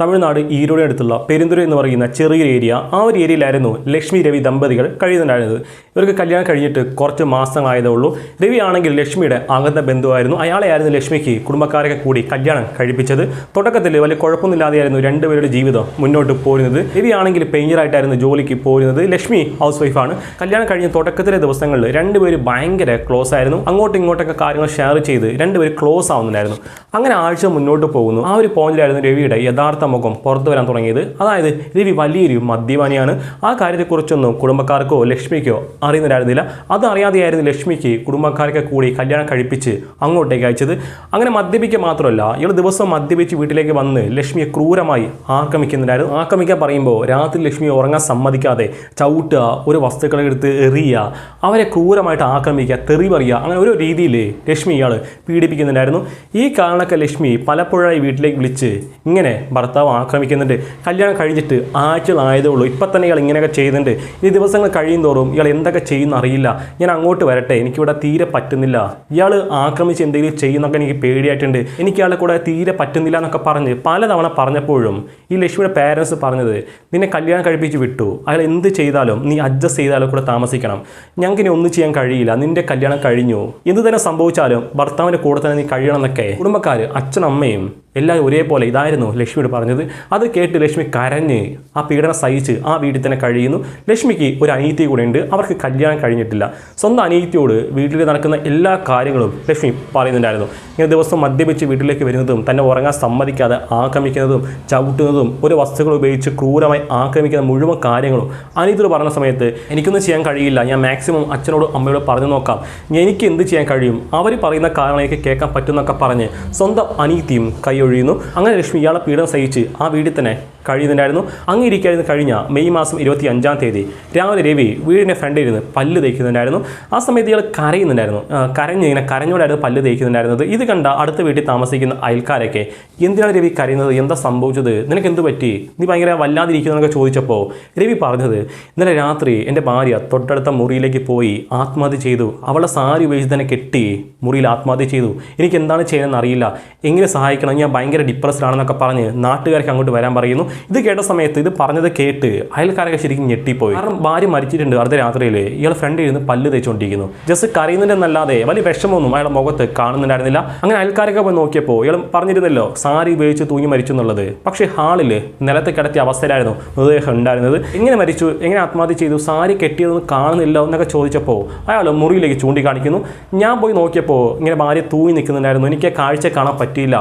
തമിഴ്നാട് ഈരോടെ അടുത്തുള്ള പെരുന്തുര എന്ന് പറയുന്ന ചെറിയൊരു ഏരിയ ആ ഒരു ഏരിയയിലായിരുന്നു ലക്ഷ്മി രവി ദമ്പതികൾ കഴിയുന്നുണ്ടായിരുന്നത്. ഇവർക്ക് കല്യാണം കഴിഞ്ഞിട്ട് കുറച്ച് മാസങ്ങളായതേ ഉള്ളൂ. രവി ആണെങ്കിൽ ലക്ഷ്മിയുടെ അകന്ന ബന്ധുവായിരുന്നു. അയാളെയായിരുന്നു ലക്ഷ്മിക്ക് കുടുംബക്കാരൊക്കെ കൂടി കല്യാണം കഴിപ്പിച്ചത്. തുടക്കത്തിൽ വലിയ കുഴപ്പമൊന്നുമില്ലാതെയായിരുന്നു രണ്ടുപേരുടെ ജീവിതം മുന്നോട്ട് പോരുന്നത്. രവി ആണെങ്കിൽ പെയിഞ്ചറായിട്ടായിരുന്നു ജോലിക്ക് പോരുന്നത്. ലക്ഷ്മി ഹൗസ് വൈഫാണ് കല്യാണം കഴിഞ്ഞ തുടക്കത്തിലെ ദിവസങ്ങളിൽ രണ്ടുപേരും ഭയങ്കര ക്ലോസ് ആയിരുന്നു. അങ്ങോട്ടും ഇങ്ങോട്ടൊക്കെ കാര്യങ്ങൾ ഷെയർ ചെയ്ത് രണ്ടുപേരും ക്ലോസ് ആവുന്നുണ്ടായിരുന്നു. അങ്ങനെ ആഴ്ച മുന്നോട്ട് പോകുന്നു. ആ ഒരു പോയിന്റിലായിരുന്നു രവിയുടെ യഥാർത്ഥ മുഖം പുറത്തു വരാൻ തുടങ്ങിയത്. അതായത് രവി വലിയൊരു മദ്യപാനിയാണ്. ആ കാര്യത്തെക്കുറിച്ചൊന്നും കുടുംബക്കാർക്കോ ലക്ഷ്മിക്കോ അറിയുന്നുണ്ടായിരുന്നില്ല അത് ലക്ഷ്മിക്ക് കുടുംബക്കാരൊക്കെ കൂടി കല്യാണം കഴിപ്പിച്ച് അങ്ങോട്ടേക്ക് അയച്ചത്. അങ്ങനെ മദ്യപിക്കുക മാത്രമല്ല ഇയാൾ ദിവസം മദ്യപിച്ച് വീട്ടിലേക്ക് വന്ന് ലക്ഷ്മിയെ ക്രൂരമായി ആക്രമിക്കുന്നുണ്ടായിരുന്നു. ആക്രമിക്കാൻ പറയുമ്പോൾ രാത്രി ലക്ഷ്മിയെ ഉറങ്ങാൻ സമ്മതിക്കാതെ ചവിട്ടുക ഒരു വസ്തുക്കളെ എടുത്ത് എറിയുക അവരെ ക്രൂരമായിട്ട് ആക്രമിക്കുക തെറി പറയുക അങ്ങനെ ഓരോ രീതിയിൽ ലക്ഷ്മി ഇയാൾ പീഡിപ്പിക്കുന്നുണ്ടായിരുന്നു. ഈ കാരണമൊക്കെ ലക്ഷ്മി പലപ്പോഴായി വീട്ടിലേക്ക് വിളിച്ച് ഇങ്ങനെ ഭർത്താവ് ആക്രമിക്കുന്നുണ്ട്. കല്യാണം കഴിഞ്ഞിട്ട് ആഴ്ചകളായതേ ഉള്ളൂ ഇപ്പം തന്നെ ഇയാൾ ഇങ്ങനെയൊക്കെ ചെയ്യുന്നുണ്ട്. ഈ ദിവസങ്ങൾ കഴിയും തോറും ഇയാൾ എന്തൊക്കെ ചെയ്യുന്ന അറിയില്ല. ഞാൻ അങ്ങോട്ട് വരട്ടെ. എനിക്കിവിടെ തീരെ പറ്റുന്നില്ല. ഇയാൾ ആക്രമിച്ച് എന്തെങ്കിലും ചെയ്യുന്നൊക്കെ എനിക്ക് പേടിയായിട്ടുണ്ട്. എനിക്ക് ഇയാളെ കൂടെ തീരെ പറ്റുന്നില്ല എന്നൊക്കെ പറഞ്ഞ് പലതവണ പറഞ്ഞപ്പോഴും ഈ ലക്ഷ്മിയുടെ പേരൻസ് പറഞ്ഞത് നിന്നെ കല്യാണം കഴിപ്പിച്ച് വിട്ടു. അയാൾ എന്ത് ചെയ്താലും നീ അഡ്ജസ്റ്റ് ചെയ്താലും കൂടെ താമസിക്കണം. ഞങ്ങൾക്ക് ഇനി ഒന്നും ചെയ്യാൻ കഴിയില്ല. നിന്റെ കല്യാണം കഴിഞ്ഞു. എന്ത് തന്നെ സംഭവിച്ചാലും ഭർത്താവിന്റെ കൂടെ തന്നെ നീ കഴിയണം എന്നൊക്കെ. കുടുംബക്കാർ അച്ഛനമ്മയും എല്ലാവരും ഒരേപോലെ ഇതായിരുന്നു ലക്ഷ്മിയോട് പറഞ്ഞത്. അത് കേട്ട് ലക്ഷ്മി കരഞ്ഞ് ആ പീഡനം സഹിച്ച് ആ വീട്ടിൽ തന്നെ കഴിയുന്നു. ലക്ഷ്മിക്ക് ഒരു അനീതി കൂടെ ഉണ്ട്. അവർക്ക് കല്യാണം കഴിഞ്ഞിട്ടില്ല. സ്വന്തം അനീതിയോട് വീട്ടിൽ നടക്കുന്ന എല്ലാ കാര്യങ്ങളും ലക്ഷ്മി പറയുന്നുണ്ടായിരുന്നു. ഇങ്ങനെ ദിവസം മദ്യപിച്ച് വീട്ടിലേക്ക് വരുന്നതും തന്നെ ഉറങ്ങാൻ സമ്മതിക്കാതെ ആക്രമിക്കുന്നതും ചവിട്ടുന്നതും ഒരു വസ്തുക്കൾ ഉപയോഗിച്ച് ക്രൂരമായി ആക്രമിക്കുന്ന മുഴുവൻ കാര്യങ്ങളും അനീതിയോട് പറഞ്ഞ സമയത്ത് എനിക്കൊന്നും ചെയ്യാൻ കഴിയില്ല. ഞാൻ മാക്സിമം അച്ഛനോട് അമ്മയോട് പറഞ്ഞു നോക്കാം. എനിക്ക് എന്ത് ചെയ്യാൻ കഴിയും? അവർ പറയുന്ന കാര്യങ്ങൾ എനിക്ക് കേൾക്കാൻ പറ്റുമെന്നൊക്കെ പറഞ്ഞ് സ്വന്തം അനീതിയും കൈയൊഴിയുന്നു. അങ്ങനെ ലക്ഷ്മി ഇയാളെ പീഡനം സഹിച്ച് ആ വീട്ടിൽ തന്നെ കഴിയുന്നുണ്ടായിരുന്നു. അങ്ങനെ ഇരിക്കായിരുന്നു കഴിഞ്ഞ മെയ് മാസം ഇരുപത്തി അഞ്ചാം തീയതി. രാവിലെ രവി വീടിന്റെ ഫ്രണ്ടിൽ ഇരുന്ന് പല്ല് തേക്കുന്നുണ്ടായിരുന്നു. ആ സമയത്ത് ഇയാൾ കരയുന്നുണ്ടായിരുന്നു. കരഞ്ഞ് ഇങ്ങനെ കരഞ്ഞോടായിരുന്നു പല്ല് തേക്കുന്നുണ്ടായിരുന്നത്. ഇത് കണ്ട അടുത്ത വീട്ടിൽ താമസിക്കുന്ന അയൽക്കാരൊക്കെ എന്തിനാണ് രവി കരയുന്നത്? എന്താ സംഭവിച്ചത്? നിനക്ക് എന്ത് പറ്റി? നീ ഭയങ്കര വല്ലാതിരിക്കുന്നതൊക്കെ ചോദിച്ചപ്പോൾ രവി പറഞ്ഞത് ഇന്നലെ രാത്രി എന്റെ ഭാര്യ തൊട്ടടുത്ത മുറിയിലേക്ക് പോയി ആത്മഹത്യ ചെയ്തു. അവളെ സാരി ഉപയോഗിച്ച് തന്നെ കെട്ടി മുറിയിൽ ആത്മഹത്യ ചെയ്തു. എനിക്ക് എന്താണ് ചെയ്യണമെന്ന് അറിയില്ല. എങ്ങനെ സഹായിക്കണം? ഞാൻ ഭയങ്കര ഡിപ്രസ്ഡ് ആണെന്നൊക്കെ പറഞ്ഞ് നാട്ടുകാർക്ക് അങ്ങോട്ട് വരാൻ പറയുന്നു. ഇത് കേട്ട സമയത്ത് ഇത് പറഞ്ഞത് കേട്ട് അയൽക്കാരൊക്കെ ശരിക്കും ഞെട്ടിപ്പോയി. കാരണം ഭാര്യ മരിച്ചിട്ടുണ്ട് അർദ്ധരാത്രിയിൽ ഇയാൾ ഫ്രണ്ട് ഇരുന്ന് പല്ല് തേച്ചുകൊണ്ടിരിക്കുന്നു. ജസ്റ്റ് കരയുന്നുണ്ടെന്നല്ലാതെ വലിയ വിഷമമൊന്നും അയാളുടെ മുഖത്ത് കാണുന്നുണ്ടായിരുന്നില്ല. അങ്ങനെ അയൽക്കാരൊക്കെ പോയി നോക്കിയപ്പോൾ ഇയാൾ പറഞ്ഞിരുന്നല്ലോ സാരി ഉപയോഗിച്ച് തൂങ്ങി മരിച്ചു എന്നുള്ളത് പക്ഷേ ഹാളിൽ നിലത്ത് കിടത്തിയ അവസ്ഥയിലായിരുന്നു മൃതദേഹം ഉണ്ടായിരുന്നത്. എങ്ങനെ മരിച്ചു? എങ്ങനെ ആത്മഹത്യ ചെയ്തു? സാരി കെട്ടിയതൊന്നും കാണുന്നില്ല എന്നൊക്കെ ചോദിച്ചപ്പോൾ അയാൾ മുറിയിലേക്ക് ചൂണ്ടിക്കാണിക്കുന്നു. ഞാൻ പോയി നോക്കിയപ്പോൾ ഇങ്ങനെ ഭാര്യ തൂങ്ങി നിൽക്കുന്നുണ്ടായിരുന്നു. എനിക്ക് കാഴ്ച കാണാൻ പറ്റിയില്ല.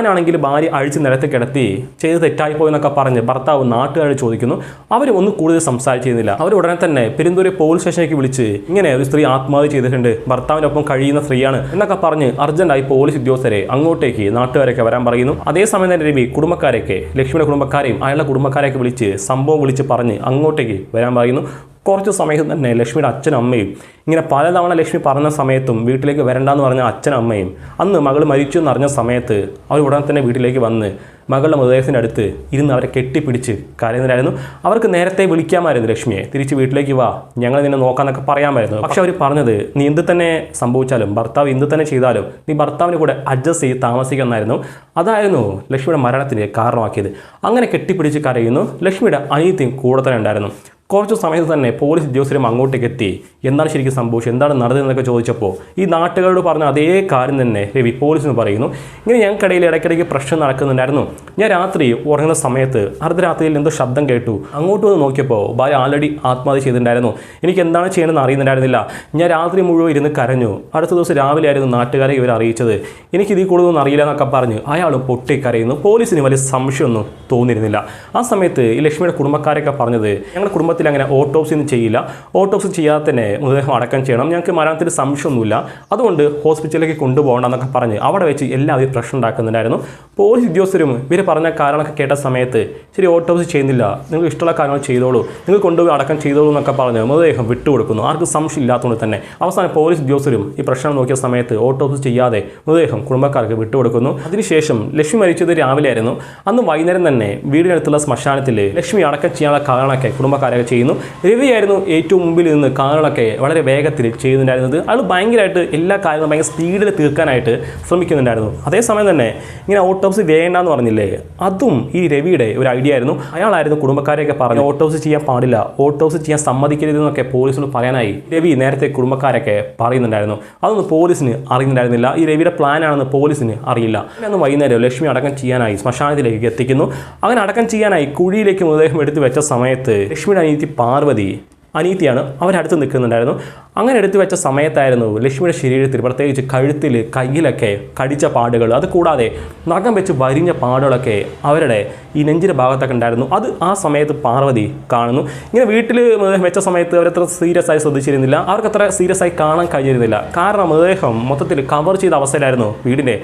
ഞാനാണെങ്കിൽ ഭാര്യ അഴിച്ച് നിലത്ത് കിടത്തി ചെയ്ത് തെറ്റായിപ്പോയി എന്നൊക്കെ പറഞ്ഞ് ഭർത്താവ് നാട്ടുകാർ ചോദിക്കുന്നു. അവർ ഒന്നും കൂടുതൽ സംസാരിച്ചിരുന്നില്ല. അവർ ഉടനെ തന്നെ പെരുന്തൂര് പോലീസ് സ്റ്റേഷനിലേക്ക് വിളിച്ച് ഇങ്ങനെ ഒരു സ്ത്രീ ആത്മഹത്യ ചെയ്തിട്ടുണ്ട്. ഭർത്താവിനൊപ്പം കഴിയുന്ന സ്ത്രീയാണ് എന്നൊക്കെ പറഞ്ഞ് അർജന്റായി പോലീസ് ഉദ്യോഗസ്ഥരെ അങ്ങോട്ടേക്ക് നാട്ടുകാരൊക്കെ വരാൻ പറയുന്നു. അതേസമയം തന്നെ രവി കുടുംബക്കാരെയൊക്കെ ലക്ഷ്മിയുടെ കുടുംബക്കാരെയും അയാളുടെ കുടുംബക്കാരെയൊക്കെ വിളിച്ച് സംഭവം വിളിച്ച് പറഞ്ഞ് അങ്ങോട്ടേക്ക് വരാൻ പറയുന്നു. കുറച്ച് സമയത്ത് തന്നെ ലക്ഷ്മിയുടെ അച്ഛനും അമ്മയും ഇങ്ങനെ പലതവണ ലക്ഷ്മി പറഞ്ഞ സമയത്തും വീട്ടിലേക്ക് വരണ്ടെന്ന് പറഞ്ഞ അച്ഛനും അമ്മയും അന്ന് മകൾ മരിച്ചു എന്നറിഞ്ഞ സമയത്ത് അവർ ഉടനെ തന്നെ വീട്ടിലേക്ക് വന്ന് മകളുടെ മൃതദേഹത്തിന്റെ അടുത്ത് ഇരുന്ന് അവരെ കെട്ടിപ്പിടിച്ച് കരയുന്നതായിരുന്നു. അവർക്ക് നേരത്തെ വിളിക്കാമായിരുന്നു ലക്ഷ്മിയെ. തിരിച്ച് വീട്ടിലേക്ക് വാ. ഞങ്ങൾ നിന്നെ നോക്കാമെന്നൊക്കെ പറയാമായിരുന്നു. പക്ഷെ അവർ പറഞ്ഞത് നീ എന്ത് തന്നെ സംഭവിച്ചാലും ഭർത്താവ് എന്ത് തന്നെ ചെയ്താലും നീ ഭർത്താവിന് കൂടെ അഡ്ജസ്റ്റ് ചെയ്ത് താമസിക്കുമെന്നായിരുന്നു. അതായിരുന്നു ലക്ഷ്മിയുടെ മരണത്തിന് കാരണമാക്കിയത്. അങ്ങനെ കെട്ടിപ്പിടിച്ച് കരയുന്നു ലക്ഷ്മിയുടെ അനിയത്തിയും കൂടെ തന്നെ ഉണ്ടായിരുന്നു. കുറച്ച് സമയത്ത് തന്നെ പോലീസ് ഉദ്യോഗസ്ഥരും അങ്ങോട്ടേക്ക് എത്തി. എന്താണ് ശരിക്കും സംഭവിച്ചത്? എന്താണ് നടന്നതെന്നൊക്കെ ചോദിച്ചപ്പോൾ ഈ നാട്ടുകാരോട് പറഞ്ഞ അതേ കാര്യം തന്നെ രവി പോലീസിന് പറയുന്നു. ഇങ്ങനെ ഞങ്ങൾക്കിടയിൽ ഇടയ്ക്കിടയ്ക്ക് പ്രശ്നം നടക്കുന്നുണ്ടായിരുന്നു. ഞാൻ രാത്രി ഉറങ്ങുന്ന സമയത്ത് അർദ്ധരാത്രിയിൽ എന്തോ ശബ്ദം കേട്ടു. അങ്ങോട്ട് വന്ന് നോക്കിയപ്പോൾ ഭാര്യ ആൾറെഡി ആത്മഹത്യ ചെയ്തിട്ടുണ്ടായിരുന്നു. എനിക്ക് എന്താണ് ചെയ്യണമെന്ന് അറിയുന്നുണ്ടായിരുന്നില്ല. ഞാൻ രാത്രി മുഴുവൻ ഇരുന്ന് കരഞ്ഞു. അടുത്ത ദിവസം രാവിലെ ആയിരുന്നു നാട്ടുകാരെ ഇവർ അറിയിച്ചത്. എനിക്ക് ഇതിൽ കൂടുതലൊന്നും അറിയില്ല എന്നൊക്കെ പറഞ്ഞ് അയാൾ പൊട്ടിക്കരയുന്നു. പോലീസിന് വലിയ സംശയമൊന്നും തോന്നിയിരുന്നില്ല. ആ സമയത്ത് ഈ ലക്ഷ്മിയുടെ കുടുംബക്കാരൊക്കെ പറഞ്ഞത് ഞങ്ങളുടെ കുടുംബത്തിൽ അങ്ങനെ ഓട്ടോപ്സി ഒന്നും ചെയ്യില്ല. ഓട്ടോപ്സി ചെയ്യാതെ തന്നെ മൃതദേഹം അടക്കം ചെയ്യണം. ഞങ്ങൾക്ക് മരണത്തിൽ സംശയമൊന്നുമില്ല. അതുകൊണ്ട് ഹോസ്പിറ്റലിലേക്ക് കൊണ്ടുപോകണം എന്നൊക്കെ പറഞ്ഞ് അവിടെ വെച്ച് എല്ലാവരും പ്രശ്നം ഉണ്ടാക്കുന്നുണ്ടായിരുന്നു. പോലീസ് ഉദ്യോഗസ്ഥരും ഇവർ പറഞ്ഞ കാരണമൊക്കെ കേട്ട സമയത്ത് ശരി ഓട്ടോപ്സി ചെയ്യുന്നില്ല. നിങ്ങൾക്ക് ഇഷ്ടമുള്ള കാര്യങ്ങൾ ചെയ്തോളൂ. നിങ്ങൾ കൊണ്ടുപോയി അടക്കം ചെയ്തോളൂ എന്നൊക്കെ പറഞ്ഞ് മൃതദേഹം വിട്ടുകൊടുക്കുന്നു. ആർക്കും സംശയം ഇല്ലാത്തതുകൊണ്ട് തന്നെ. അവസാനം പോലീസ് ഉദ്യോഗസ്ഥരും ഈ പ്രശ്നം നോക്കിയ സമയത്ത് ഓട്ടോപ്സി ചെയ്യാതെ മൃതദേഹം കുടുംബക്കാർക്ക് വിട്ടുകൊടുക്കുന്നു. അതിനുശേഷം ലക്ഷ്മി മരിച്ചത് രാവിലെ ആയിരുന്നു അന്ന് വൈകുന്നേരം തന്നെ വീടിനടുത്തുള്ള ശ്മശാനത്തിൽ ലക്ഷ്മി അടക്കം ചെയ്യാനുള്ള കാരണമൊക്കെ കുടുംബക്കാരൊക്കെ ചെയ്യുന്നു. രവിയായിരുന്നു ഏറ്റവും മുമ്പിൽ നിന്ന് കാറുകളൊക്കെ വളരെ വേഗത്തിൽ ചെയ്യുന്നുണ്ടായിരുന്നത്. അയാൾ ഭയങ്കരമായിട്ട് എല്ലാ കാര്യങ്ങളും ഭയങ്കര സ്പീഡിൽ തീർക്കാനായിട്ട് ശ്രമിക്കുന്നുണ്ടായിരുന്നു. അതേസമയം തന്നെ ഇങ്ങനെ ഓട്ടോപ്സി വേണ്ടെന്ന് പറഞ്ഞില്ലേ? അതും ഈ രവിയുടെ ഒരു ഐഡിയ ആയിരുന്നു. അയാളായിരുന്നു കുടുംബക്കാരെയൊക്കെ പറഞ്ഞു ഓട്ടോപ്സി ചെയ്യാൻ പാടില്ല ഓട്ടോപ്സി ചെയ്യാൻ സമ്മതിക്കരുതെന്നൊക്കെ പോലീസിനോട് പറയാനായി രവി നേരത്തെ കുടുംബക്കാരൊക്കെ പറയുന്നുണ്ടായിരുന്നു. അതൊന്നും പോലീസിന് അറിയുന്നുണ്ടായിരുന്നില്ല. ഈ രവിയുടെ പ്ലാൻ ആണെന്ന് പോലീസിന് അറിയില്ല. അങ്ങനെ വൈകുന്നേരം ലക്ഷ്മി അടക്കം ചെയ്യാനായി ശ്മശാനത്തിലേക്ക് എത്തിക്കുന്നു. അങ്ങനെ അടക്കം ചെയ്യാനായി കുഴിയിലേക്ക് മൃതദേഹം എടുത്തു വെച്ച സമയത്ത് ലക്ഷ്മിയുടെ അനിയത്തി പാർവതി അനീതിയാണ് അവരടുത്ത് നിൽക്കുന്നുണ്ടായിരുന്നു. അങ്ങനെ എടുത്തു വെച്ച സമയത്തായിരുന്നു ലക്ഷ്മിയുടെ ശരീരത്തിൽ പ്രത്യേകിച്ച് കഴുത്തിൽ കയ്യിലൊക്കെ കടിച്ച പാടുകൾ അത് കൂടാതെ നഖം വെച്ച് വരിഞ്ഞ പാടുകളൊക്കെ അവരുടെ ഈ നെഞ്ചിന്റെ ഭാഗത്തൊക്കെ ഉണ്ടായിരുന്നു. അത് ആ സമയത്ത് പാർവതി കാണുന്നു. ഇങ്ങനെ വീട്ടിൽ വെച്ച സമയത്ത് അവരത്ര സീരിയസ് ആയി ശ്രദ്ധിച്ചിരുന്നില്ല. അവർക്ക് അത്ര സീരിയസ് ആയി കാണാൻ കഴിഞ്ഞിരുന്നില്ല. കാരണം മൃതദേഹം മൊത്തത്തിൽ കവർ ചെയ്ത അവസ്ഥയിലായിരുന്നു വീടിന്റെ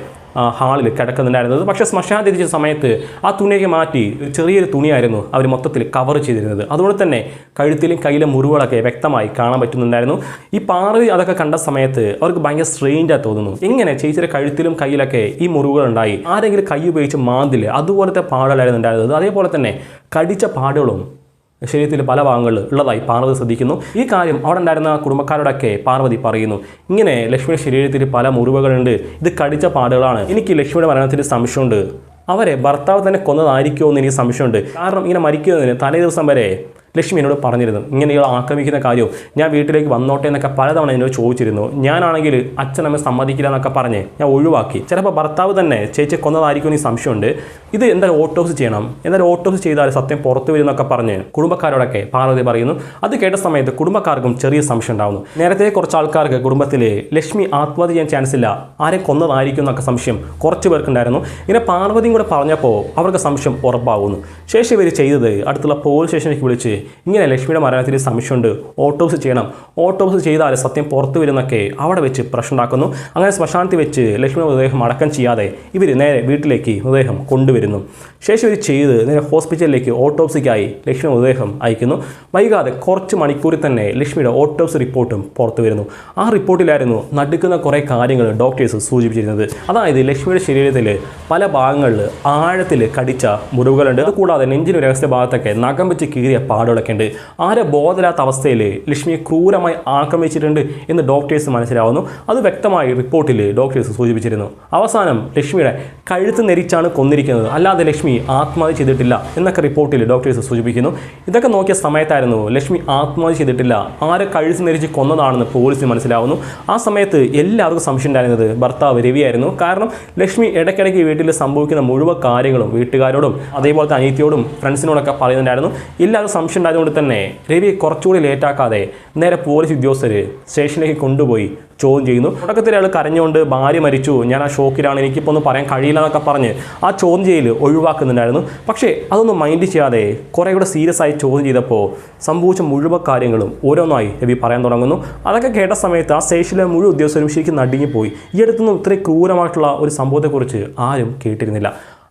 ഹാളിൽ കിടക്കുന്നുണ്ടായിരുന്നത്. പക്ഷേ ശ്മശാന തിരിച്ച സമയത്ത് ആ തുണിയൊക്കെ മാറ്റി ഒരു ചെറിയൊരു തുണിയായിരുന്നു അവർ മൊത്തത്തിൽ കവർ ചെയ്തിരുന്നത്. അതുകൊണ്ട് തന്നെ കഴുത്തിലും കയ്യിലെ മുറിവുകളൊക്കെ വ്യക്തമായി കാണാൻ പറ്റുന്നുണ്ടായിരുന്നു. ഈ പാറി അതൊക്കെ കണ്ട സമയത്ത് അവർക്ക് ഭയങ്കര സ്ട്രെയിൻഡായി തോന്നുന്നു. എങ്ങനെ ചേച്ചിയുടെ കഴുത്തിലും കയ്യിലൊക്കെ ഈ മുറിവുകൾ ഉണ്ടായി ആരെങ്കിലും കൈ ഉപയോഗിച്ച് മാന്തിൽ അതുപോലത്തെ പാടുകളായിരുന്നു ഉണ്ടായിരുന്നത്. അതേപോലെ തന്നെ കടിച്ച പാടുകളും ശരീരത്തിൽ പല ഭാഗങ്ങളിൽ ഉള്ളതായി പാർവതി ശ്രദ്ധിക്കുന്നു. ഈ കാര്യം അവിടെ ഉണ്ടായിരുന്ന കുടുംബക്കാരോടൊക്കെ പാർവതി പറയുന്നു. ഇങ്ങനെ ലക്ഷ്മിയുടെ ശരീരത്തിൽ പല മുറിവുകളുണ്ട്. ഇത് കടിച്ച പാടുകളാണ്. എനിക്ക് ലക്ഷ്മിയുടെ മരണത്തിന് സംശയമുണ്ട്. അവരെ ഭർത്താവ് തന്നെ കൊന്നതായിരിക്കുമോ എന്ന് എനിക്ക് സംശയമുണ്ട്. കാരണം ഇങ്ങനെ മരിക്കുന്നതിന് തലേ ദിവസം വരെ ലക്ഷ്മി എന്നോട് പറഞ്ഞിരുന്നു. ഇങ്ങനെ ഇയാൾ ആക്രമിക്കുന്ന കാര്യവും ഞാൻ വീട്ടിലേക്ക് വന്നോട്ടെ എന്നൊക്കെ പലതവണ എന്നോട് ചോദിച്ചിരുന്നു. ഞാനാണെങ്കിൽ അച്ഛനമ്മ സമ്മതിക്കില്ല എന്നൊക്കെ പറഞ്ഞ് ഞാൻ ഒഴിവാക്കി. ചിലപ്പോൾ ഭർത്താവ് തന്നെ ചേച്ചി കൊന്നതായിരിക്കും ഈ സംശയമുണ്ട്. ഇത് എന്തായാലും ഓട്ടോസ് ചെയ്യണം. എന്തായാലും ഓട്ടോസ് ചെയ്താൽ സത്യം പുറത്തു വരും എന്നൊക്കെ പറഞ്ഞ് കുടുംബക്കാരോടൊക്കെ പാർവതി പറയുന്നു. അത് കേട്ട സമയത്ത് കുടുംബക്കാർക്കും ചെറിയ സംശയം ഉണ്ടാവുന്നു. നേരത്തെ കുറച്ച് ആൾക്കാർക്ക് കുടുംബത്തിൽ ലക്ഷ്മി ആത്മഹത്യ ചെയ്യാൻ ചാൻസ് ഇല്ല. ആരെ കൊന്നതായിരിക്കും എന്നൊക്കെ സംശയം കുറച്ച് പേർക്കുണ്ടായിരുന്നു ഇങ്ങനെ പാർവതിയും കൂടെ പറഞ്ഞപ്പോൾ അവർക്ക് സംശയം ഉറപ്പാകുന്നു ശേഷം ഇവർ ചെയ്തത് അടുത്തുള്ള പോലീസ് സ്റ്റേഷനിലേക്ക് വിളിച്ച് ഇങ്ങനെ ലക്ഷ്മിയുടെ മരണത്തിൽ സംശയമുണ്ട്. ഓട്ടോപ്സി ചെയ്യണം. ഓട്ടോപ്സി ചെയ്താൽ സത്യം പുറത്തു വരുന്നൊക്കെ അവിടെ വെച്ച് പ്രശ്നം ഉണ്ടാക്കുന്നു അങ്ങനെ ശ്മശാനത്തിൽ വെച്ച് ലക്ഷ്മിയുടെ മൃതദേഹം അടക്കം ചെയ്യാതെ ഇവർ നേരെ വീട്ടിലേക്ക് മൃതദേഹം കൊണ്ടുവരുന്നു. ശേഷം ഇവർ ചെയ്ത് നേരെ ഹോസ്പിറ്റലിലേക്ക് ഓട്ടോപ്സിക്കായി ലക്ഷ്മി മൃതദേഹം അയക്കുന്നു. വൈകാതെ കുറച്ച് മണിക്കൂറിൽ തന്നെ ലക്ഷ്മിയുടെ ഓട്ടോപ്സി റിപ്പോർട്ടും പുറത്തു വരുന്നു. ആ റിപ്പോർട്ടിലായിരുന്നു നടുക്കുന്ന കുറേ കാര്യങ്ങൾ ഡോക്ടേഴ്സ് സൂചിപ്പിച്ചിരുന്നത്. അതായത് ലക്ഷ്മിയുടെ ശരീരത്തിൽ പല ഭാഗങ്ങളിൽ ആഴത്തിൽ കടിച്ച മുറിവുകളുണ്ട്. അതുകൂടാതെ നെഞ്ചിന് രഹസ്യ ഭാഗത്തൊക്കെ നഖം വെച്ച് കീറിയ പാടുകളൊക്കെ ഉണ്ട്. ആരെ ബോധമില്ലാത്ത അവസ്ഥയിൽ ലക്ഷ്മിയെ ക്രൂരമായി ആക്രമിച്ചിട്ടുണ്ട് എന്ന് ഡോക്ടേഴ്സ് മനസ്സിലാവുന്നു. അത് വ്യക്തമായി റിപ്പോർട്ടിൽ ഡോക്ടേഴ്സ് സൂചിപ്പിച്ചിരുന്നു. അവസാനം ലക്ഷ്മിയുടെ കഴുത്ത് നെരിച്ചാണ് കൊന്നിരിക്കുന്നത്. അല്ലാതെ ലക്ഷ്മി ആത്മഹത്യ ചെയ്തിട്ടില്ല എന്നൊക്കെ റിപ്പോർട്ടിൽ ഡോക്ടേഴ്സ് സൂചിപ്പിക്കുന്നു. ഇതൊക്കെ നോക്കിയ സമയത്തായിരുന്നു ലക്ഷ്മി ആത്മഹത്യ ചെയ്തിട്ടില്ല. ആരെ കഴുത്ത് നെരിച്ച് കൊന്നതാണെന്ന് പോലീസിന് മനസ്സിലാവുന്നു. ആ സമയത്ത് എല്ലാവർക്കും സംശയം ഉണ്ടായിരുന്നത് ഭർത്താവ് രവിയായിരുന്നു. കാരണം ലക്ഷ്മി ഇടയ്ക്കിടയ്ക്ക് വീട്ടിൽ സംഭവിക്കുന്ന മുഴുവൻ കാര്യങ്ങളും വീട്ടുകാരോടും അതേപോലത്തെ അനിയത്തിയോടും ഫ്രണ്ട്സിനോടൊക്കെ പറയുന്നുണ്ടായിരുന്നു. എല്ലാവർക്കും സംശയം ഉണ്ടായതുകൊണ്ട് തന്നെ രവിയെ കുറച്ചുകൂടി ലേറ്റാക്കാതെ നേരെ പോലീസ് ഉദ്യോഗസ്ഥർ സ്റ്റേഷനിലേക്ക് കൊണ്ടുപോയി ചോദ്യം ചെയ്യുന്നു. തുടക്കത്തിൽ അയാൾ കരഞ്ഞുകൊണ്ട് ഭാര്യ മരിച്ചു. ഞാൻ ആ ഷോക്കിലാണ്. എനിക്കിപ്പോൾ ഒന്നും പറയാൻ കഴിയില്ല എന്നൊക്കെ പറഞ്ഞ് ആ ചോദ്യം ചെയ്യൽ ഒഴിവാക്കുന്നുണ്ടായിരുന്നു. പക്ഷേ അതൊന്നും മൈൻഡ് ചെയ്യാതെ കുറേ കൂടെ സീരിയസ് ആയി ചോദ്യം ചെയ്തപ്പോൾ സംഭവിച്ച മുഴുവൻ കാര്യങ്ങളും ഓരോന്നായി രവി പറയാൻ തുടങ്ങുന്നു. അതൊക്കെ കേട്ട സമയത്ത് ആ സ്റ്റേഷനിലെ മുഴുവൻ ഉദ്യോഗസ്ഥരും ശരിക്കും നടുങ്ങിപ്പോയി. ഈ അടുത്തുനിന്നും ഇത്രയും ക്രൂരമായിട്ടുള്ള ഒരു സംഭവത്തെക്കുറിച്ച് ആരും കേട്ടിരുന്നില്ല.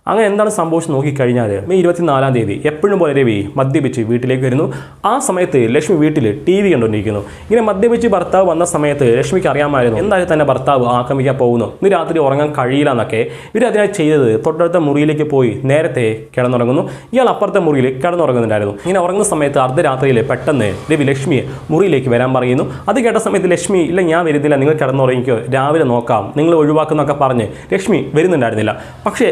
അങ്ങനെ എന്താണ് സംഭവിച്ചു നോക്കിക്കഴിഞ്ഞാൽ മെയ് ഇരുപത്തിനാലാം തീയതി എപ്പോഴും പോലെ രവി മദ്യപിച്ച് വീട്ടിലേക്ക് വരുന്നു. ആ സമയത്ത് ലക്ഷ്മി വീട്ടിൽ ടി വി കണ്ടുകൊണ്ടിരിക്കുന്നു. ഇങ്ങനെ മദ്യപിച്ച് ഭർത്താവ് വന്ന സമയത്ത് ലക്ഷ്മിക്ക് അറിയാമായിരുന്നു എന്തായാലും തന്നെ ഭർത്താവ് ആക്രമിക്കാൻ പോകുന്നു. ഇന്ന് രാത്രി ഉറങ്ങാൻ കഴിയില്ല എന്നൊക്കെ. ഇവർ അതിനായി ചെയ്തത് തൊട്ടടുത്ത മുറിയിലേക്ക് പോയി നേരത്തെ കിടന്നുറങ്ങുന്നു. ഇയാൾ അപ്പുറത്തെ മുറിയിൽ കിടന്നുറങ്ങുന്നുണ്ടായിരുന്നു. ഇങ്ങനെ ഉറങ്ങുന്ന സമയത്ത് അർദ്ധരാത്രിയിൽ പെട്ടെന്ന് രവി ലക്ഷ്മിയെ മുറിയിലേക്ക് വരാൻ പറയുന്നു. അത് കേട്ട സമയത്ത് ലക്ഷ്മി ഇല്ല ഞാൻ വരുന്നില്ല നിങ്ങൾ കിടന്നുറങ്ങിക്കോ. രാവിലെ നോക്കാം. നിങ്ങൾ ഒഴിവാക്കുന്നൊക്കെ പറഞ്ഞ് ലക്ഷ്മി വരുന്നുണ്ടായിരുന്നില്ല. പക്ഷേ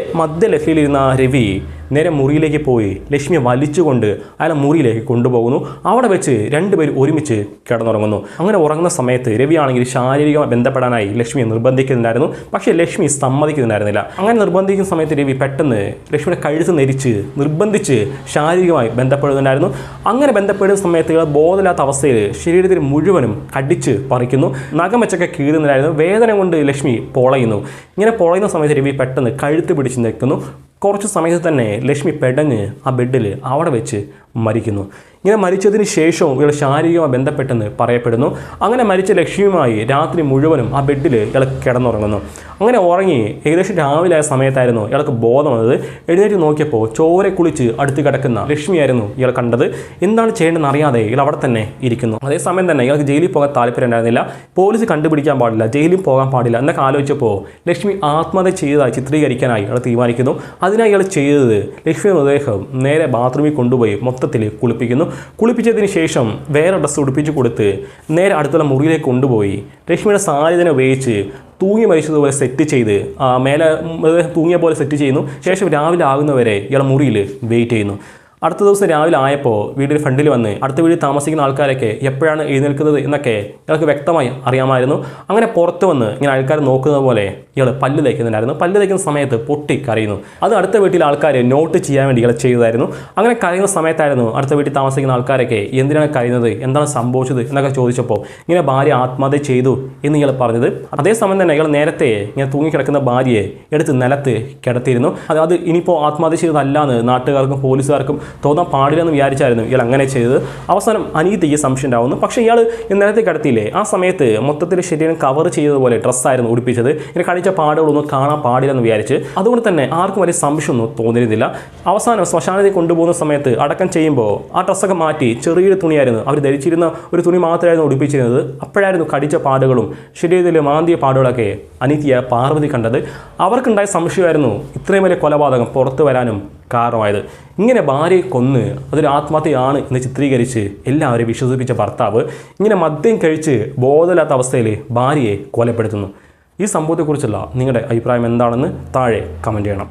മധ്യലഹരിയിലിരുന്ന രവി നേരെ മുറിയിലേക്ക് പോയി. ലക്ഷ്മിയെ വലിച്ചുകൊണ്ട് അയാളെ മുറിയിലേക്ക് കൊണ്ടുപോകുന്നു. അവിടെ വെച്ച് രണ്ടുപേരും ഒരുമിച്ച് കിടന്നുറങ്ങുന്നു. അങ്ങനെ ഉറങ്ങുന്ന സമയത്ത് രവിയാണെങ്കിൽ ശാരീരികമായി ബന്ധപ്പെടാനായി ലക്ഷ്മിയെ നിർബന്ധിക്കുന്നുണ്ടായിരുന്നു. പക്ഷേ ലക്ഷ്മി സമ്മതിക്കുന്നുണ്ടായിരുന്നില്ല. അങ്ങനെ നിർബന്ധിക്കുന്ന സമയത്ത് രവി പെട്ടെന്ന് ലക്ഷ്മിയുടെ കഴുത്ത് നെരിച്ച് നിർബന്ധിച്ച് ശാരീരികമായി ബന്ധപ്പെടുന്നുണ്ടായിരുന്നു. അങ്ങനെ ബന്ധപ്പെടുന്ന സമയത്ത് ബോധമില്ലാത്ത അവസ്ഥയിൽ ശരീരത്തിൽ മുഴുവനും കടിച്ച് പറിക്കുന്നു. നഖം വെച്ചൊക്കെ കീറുന്നുണ്ടായിരുന്നു. വേദന കൊണ്ട് ലക്ഷ്മി പൊളയുന്നു. ഇങ്ങനെ പൊളയുന്ന സമയത്ത് രവി പെട്ടെന്ന് കഴുത്ത് പിടിച്ച് നിൽക്കുന്നു. കുറച്ച് സമയത്ത് തന്നെ ലക്ഷ്മി പെടഞ്ഞ് ആ ബെഡിൽ അവിടെ വെച്ച് മരിക്കുന്നു. ഇങ്ങനെ മരിച്ചതിന് ശേഷവും ഇയാൾ ശാരീരികമായി ബന്ധപ്പെട്ടെന്ന് പറയപ്പെടുന്നു. അങ്ങനെ മരിച്ച ലക്ഷ്മിയുമായി രാത്രി മുഴുവനും ആ ബെഡിൽ ഇയാൾ കിടന്നുറങ്ങുന്നു. അങ്ങനെ ഉറങ്ങി ഏകദേശം രാവിലെ ആയ സമയത്തായിരുന്നു ഇയാൾക്ക് ബോധം വന്നത്. എഴുന്നേറ്റ് നോക്കിയപ്പോൾ ചോരെ കുളിച്ച് അടുത്ത് കിടക്കുന്ന ലക്ഷ്മിയായിരുന്നു ഇയാൾ കണ്ടത്. എന്താണ് ചെയ്യേണ്ടതെന്ന് അറിയാതെ ഇയാൾ അവിടെ തന്നെ ഇരിക്കുന്നു. അതേസമയം തന്നെ ഇയാൾക്ക് ജയിലിൽ പോകാൻ താല്പര്യം ഉണ്ടായിരുന്നില്ല. പോലീസ് കണ്ടുപിടിക്കാൻ പാടില്ല ജയിലിൽ പോകാൻ പാടില്ല എന്നൊക്കെ ആലോചിച്ചപ്പോൾ ലക്ഷ്മി ആത്മഹത്യ ചെയ്തതായി ചിത്രീകരിക്കാനായി ഇയാൾ തീരുമാനിക്കുന്നു. അതിനായി ഇയാൾ ചെയ്തത് ലക്ഷ്മി മൃതദേഹം നേരെ ബാത്റൂമിൽ കൊണ്ടുപോയി മൊത്തം മൊത്തത്തിൽ കുളിപ്പിക്കുന്നു. കുളിപ്പിച്ചതിന് ശേഷം വേറെ ഡ്രസ്സ് ഉടുപ്പിച്ച് കൊടുത്ത് നേരെ അടുത്തുള്ള മുറിയിലേക്ക് കൊണ്ടുപോയി. രശ്മിയുടെ സാരി ഉപയോഗിച്ച് തൂങ്ങി മരിച്ചതുപോലെ സെറ്റ് ചെയ്ത് മേലെ തൂങ്ങിയ പോലെ സെറ്റ് ചെയ്യുന്നു. ശേഷം രാവിലെ ആകുന്നവരെ ഇയാൾ മുറിയിൽ വെയിറ്റ് ചെയ്യുന്നു. അടുത്ത ദിവസം രാവിലെ ആയപ്പോൾ വീടിന് ഫ്രണ്ടിൽ വന്ന് അടുത്ത വീട്ടിൽ താമസിക്കുന്ന ആൾക്കാരൊക്കെ എപ്പോഴാണ് എഴുന്നേൽക്കുന്നത് എന്നൊക്കെ ഇയാൾക്ക് വ്യക്തമായി അറിയാമായിരുന്നു. അങ്ങനെ പുറത്ത് വന്ന് ഇങ്ങനെ ആൾക്കാർ നോക്കുന്നത് പോലെ ഇയാൾ പല്ല് തേക്കുന്നുണ്ടായിരുന്നു. പല്ല് തേക്കുന്ന സമയത്ത് പൊട്ടി കരയുന്നു. അത് അടുത്ത വീട്ടിലെ ആൾക്കാർ നോട്ട് ചെയ്യാൻ വേണ്ടി ഇയാൾ ചെയ്തതായിരുന്നു. അങ്ങനെ കരയുന്ന സമയത്തായിരുന്നു അടുത്ത വീട്ടിൽ താമസിക്കുന്ന ആൾക്കാരൊക്കെ എന്തിനാണ് കരയുന്നത്? എന്താണ് സംഭവിച്ചത്? എന്നൊക്കെ ചോദിച്ചപ്പോൾ ഇങ്ങനെ ഭാര്യ ആത്മഹത്യ ചെയ്തു എന്ന് ഇയാൾ പറഞ്ഞത്. അതേസമയം തന്നെ ഇയാൾ നേരത്തെ ഇങ്ങനെ തൂങ്ങിക്കിടക്കുന്ന ഭാര്യയെ എടുത്ത് നിലത്ത് കിടത്തിയിരുന്നു. അത് അത് ഇനിയിപ്പോൾ ആത്മഹത്യ ചെയ്തതല്ല എന്ന് നാട്ടുകാർക്കും പോലീസുകാർക്കും തോന്നാൻ പാടില്ലെന്ന് വിചാരിച്ചായിരുന്നു ഇയാൾ അങ്ങനെ ചെയ്തത്. അവസാനം അനീതിക്ക് സംശയം ഉണ്ടാവുന്നു. പക്ഷേ ഇയാൾ നേരത്തെ കിടത്തിയില്ലേ? ആ സമയത്ത് മൊത്തത്തിൽ ശരീരം കവർ ചെയ്തതുപോലെ ഡ്രസ്സായിരുന്നു ഉടുപ്പിച്ചത്. ഇങ്ങനെ കഴിച്ച പാടുകളൊന്നും കാണാൻ പാടില്ലെന്ന് വിചാരിച്ച് അതുകൊണ്ട് തന്നെ ആർക്കും വലിയ സംശയമൊന്നും തോന്നിയിരുന്നില്ല. അവസാനം ശ്മശാനത്തിൽ കൊണ്ടുപോകുന്ന സമയത്ത് അടക്കം ചെയ്യുമ്പോൾ ആ ഡ്രസ്സൊക്കെ മാറ്റി ചെറിയൊരു തുണിയായിരുന്നു. അവർ ധരിച്ചിരുന്ന ഒരു തുണി മാത്രമായിരുന്നു ഉടുപ്പിച്ചിരുന്നത്. അപ്പോഴായിരുന്നു കടിച്ച പാടുകളും ശരീരത്തിലെ മാന്തിയ പാടുകളൊക്കെ അനീതിയായ പാർവതി കണ്ടത്. അവർക്കുണ്ടായ സംശയമായിരുന്നു ഇത്രയും വലിയ കൊലപാതകം പുറത്തു വരാനും കാരണമായത്. ഇങ്ങനെ ഭാര്യയെ കൊന്ന് അതൊരു ആത്മഹത്യയാണ് എന്ന് ചിത്രീകരിച്ച് എല്ലാവരെയും വിശ്വസിപ്പിച്ച ഭർത്താവ് ഇങ്ങനെ മദ്യം കഴിച്ച് ബോധമില്ലാത്ത അവസ്ഥയിൽ ഭാര്യയെ കൊലപ്പെടുത്തുന്നു. ഈ സംഭവത്തെക്കുറിച്ചുള്ള നിങ്ങളുടെ അഭിപ്രായം എന്താണെന്ന് താഴെ കമന്റ് ചെയ്യണം.